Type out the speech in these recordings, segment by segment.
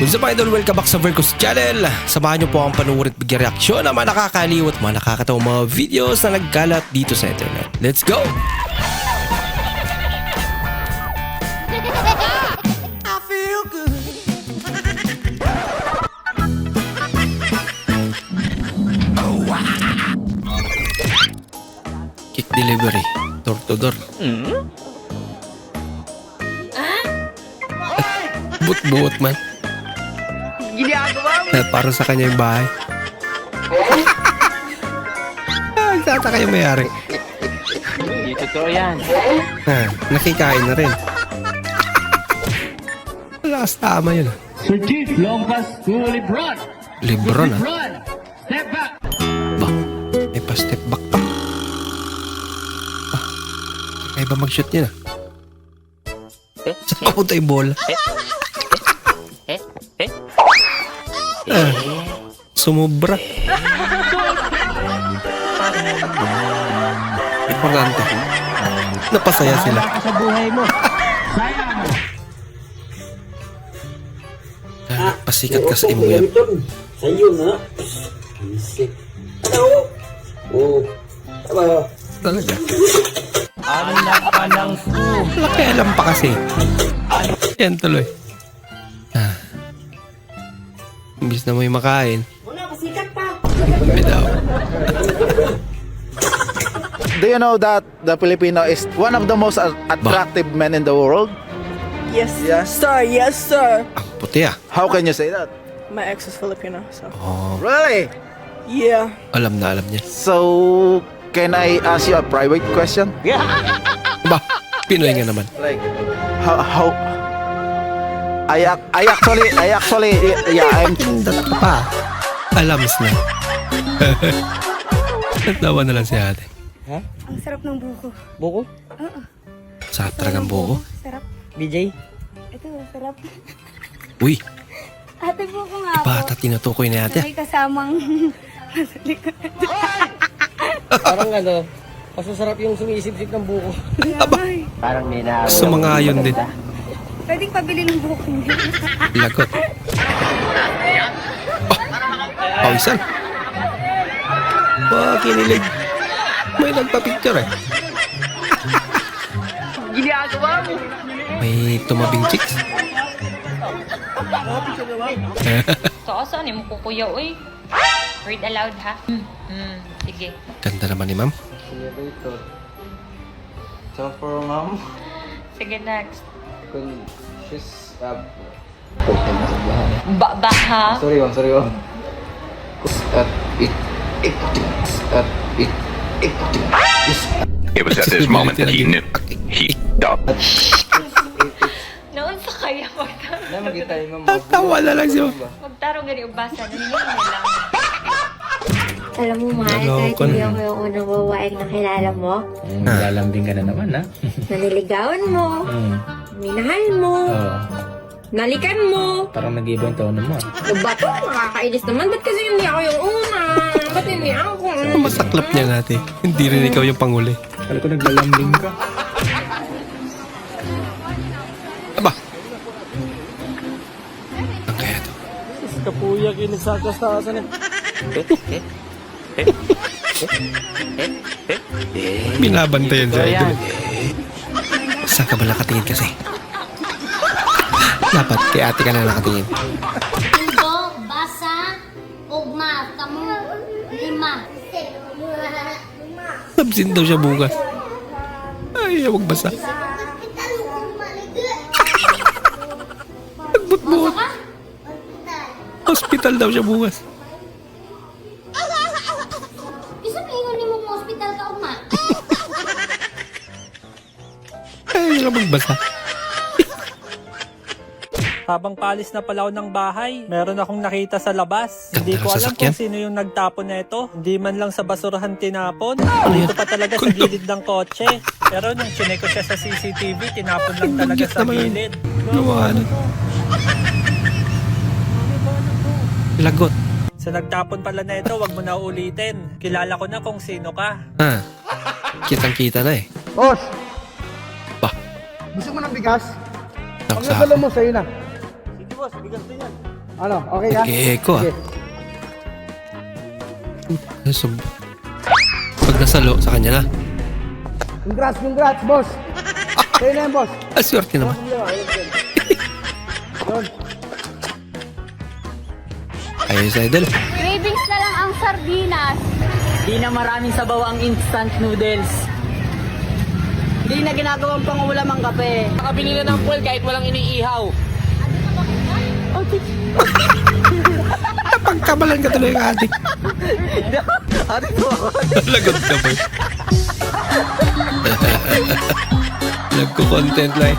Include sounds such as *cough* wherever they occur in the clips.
What's up idol? Welcome back sa Vercos Channel. Samahan niyo po ang panuwid at bigyan reaksyon ng mga nakakaliw at mga nakakatawang mga videos na nagkalat dito sa internet. Let's go! Kick delivery. Door to door. But-but man. Mo. Eh, para sa kanya yung bahay. ah, tataka yung mayari. Hindi totoo yan. Ah, nakikain na rin. Lakas tama yun. ah. Sir Chief, long pass to Lebron. Lebron, step back. Ba, may pa-step back pa. Ah, kaya ba mag-shoot niya na? Saan papunta yung bola? *laughs* Ah, sumubra. Importante. Napasaya sila. Sa buhay mo. Sayang. Ah, Pasikat ka sa imuyap. Sa'yo nga. Isip. Ano? Oo. Tama. Talaga. Anak ka ng. Laki alam pa kasi. Yan tuloy. Imbis na mo yung makain. Wala, pasikat pa. May daw. Do you know that the Filipino is one of the most attractive men in the world? Yes, Yes. sir. Yes, sir. Ang puti ah. How can you say that? My ex is Filipino, so. Oh, Really? Yeah. alam na alam niya. So, can I ask you a private question? Ba, Pinoy nga naman. Like, how, how, I, I actually, I actually, yeah, I'm, pa. Alams na. Natawa *laughs* na lang si ate. Ang sarap ng buko. Buko? Sa talagang buko. Sarap. BJ? Ito, sarap. Uy, Ate buko nga bata po. tinutukoy ni Na ate. may kasamang... *laughs* Parang ano, masasarap yung sumisip-sip ng buko. Ay, Parang may na... Sumangayon din. Pwedeng pabili ng buko niyo. Lagot. Oh, pawisan. Ba, kinilig. May nagpa-picture eh. Ginagawa mo. May tumabing chicks. So, saan mo kukuya, uy? Read aloud, ha? Hmm, hmm, sige. Ganda naman ni ma'am. So for mom, Sige, next. She's uh, Ba, ba, ha? sorry ma'am, sorry ma'am. At it, it, at it, it, is It was at this moment that he knew he up. Noon sa kaya magtarong. na magkita yung ma'am. Tawa na lang siya. Magtarong gani ubasa. Na. Alam mo, mahal, kahit hindi na. ako yung unang babaeng nakilala mo, Lalambing ka na naman, ha? naniligawan mo, Hmm. Minahal mo, Oo. nalikan mo. Parang nag-iba yung tono mo, ah. Ano ba to? Nakakainis naman. Ba't kasi hindi ako yung una? Ba't hindi ako? Masaklap niya natin. Hindi rin ikaw yung panguli. Kala ko naglalambing ka. Aba. Ang kaya to? Kapuya, kinisakas-tasan eh. Binabantayan sa idol. Saan ka ba nakatingin kasi? Dapat kay ate ka na nakatingin. Indo, basa, ugma, kamu, lima. Absent daw siya bukas. Ay, huwag basa. Nagbutbuot. Hospital daw siya bukas. Isa may ingon mo mo hospital ka, ugma. Huwag magbasa. Habang palis na pala ako ng bahay, meron akong nakita sa labas. Ganda Hindi ng ko alam sasakyan. kung sino yung nagtapon na ito. Hindi man lang sa basurahan tinapon. Ano? Dito pa talaga sa Kundo. gilid ng kotse. Pero nung chinek ko siya sa CCTV, tinapon lang talaga sa naman gilid. Lumanan. Lagot. Sa nagtapon pala na ito, wag mo na ulitin. Kilala ko na kung sino ka. Ah, kitang-kita na eh. boss, gusto mo ng bigas? Ang sa mo sa'yo na. Ano, okay ka? Nag-echo ah. Uh, sub... Pag nasalo, sa kanya na. Congrats, congrats, boss. Sa'yo na yan, boss. Ah, swerte naman. Ayos, idol. Cravings na lang ang sardinas. Di na maraming sabaw ang instant noodles. Di na ginagawang pangulam ang kape. Nakabili na ng fuel kahit walang iniihaw. Pagkamalan ka tuloy ng adik. Lagot ka ba? Nagko-content lang. eh.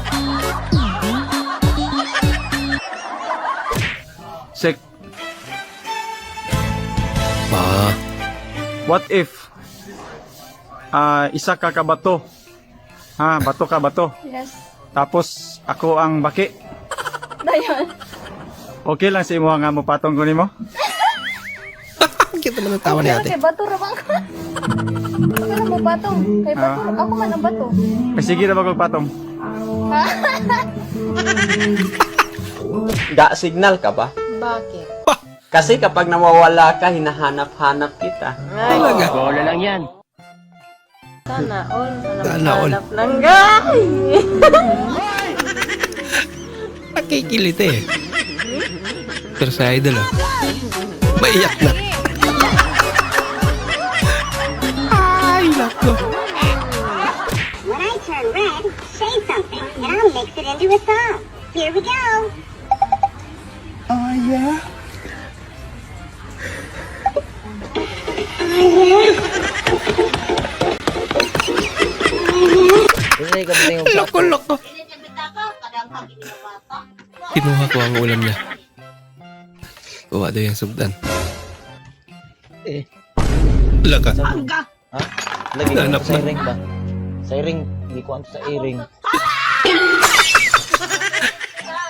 Sek, Ah, what if ah isa ka ka bato? Ha, bato ka bato. Yes. Tapos ako ang baki. *laughs* Dayon. Okay lang sa imo nga mo patong ko nimo? *laughs* ang cute naman ang tawa ni ate. bato ramang ka. Ano mo bato? Kay bato, ako man ang bato. Ay, sige na bagong patong. *laughs* Ga signal ka ba? Bakit? Kasi kapag nawawala ka, hinahanap-hanap kita. Talaga. Bola lang yan. Sana all. Sana all. Nang gay! *laughs* Nakikilit eh. Pero sa idol ah. Maiyak na. Ay, nako. When I turn red, say something, and I'll mix it into a song. Here we go. Loko-loko. Kinuha ko ang ulam niya. Kuha daw yung subdan. Eh. Wala ka. Lagi Hanap sa na. ring ba? Sa ring, hindi ko ano sa ring.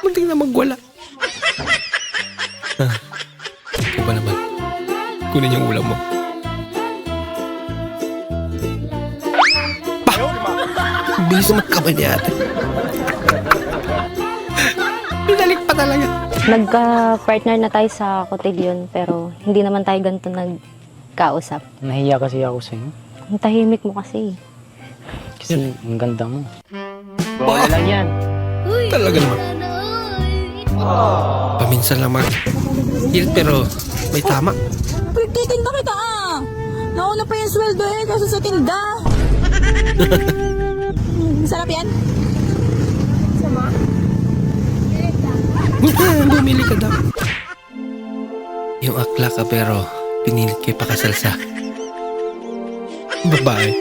Munting na magwala. Ah. Ikaw ba naman? Kunin yung ulam mo. Bilis naman kamay ni ate. Pinalik pa talaga. Nagka-partner na tayo sa kotilyon pero hindi naman tayo ganito nagkausap. Nahiya kasi ako sa'yo. Ang tahimik mo kasi. Kasi ang ganda mo. Bola lang yan. Talaga naman. Paminsan lang mag... Hirit pero may tama. Pagtitinda kita ah! Nauna pa yung sweldo eh, kaso sa tinda. *laughs* Sarap yan? *laughs* Bumili ka daw. Yung akla ka pero pinilit kay pakasalsa. Babae. *laughs*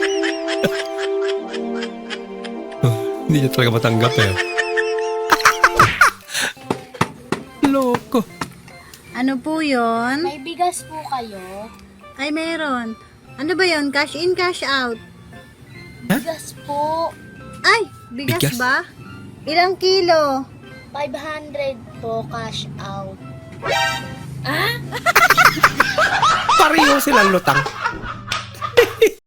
oh, hindi niya talaga matanggap eh. *laughs* Loko. Ano po yon? May bigas po kayo. Ay, meron. Ano ba yon? Cash in, cash out? Bigas po. Ay, bigas, Bigas? ba? Ilang kilo? 500 po cash out. Pareho silang lutang.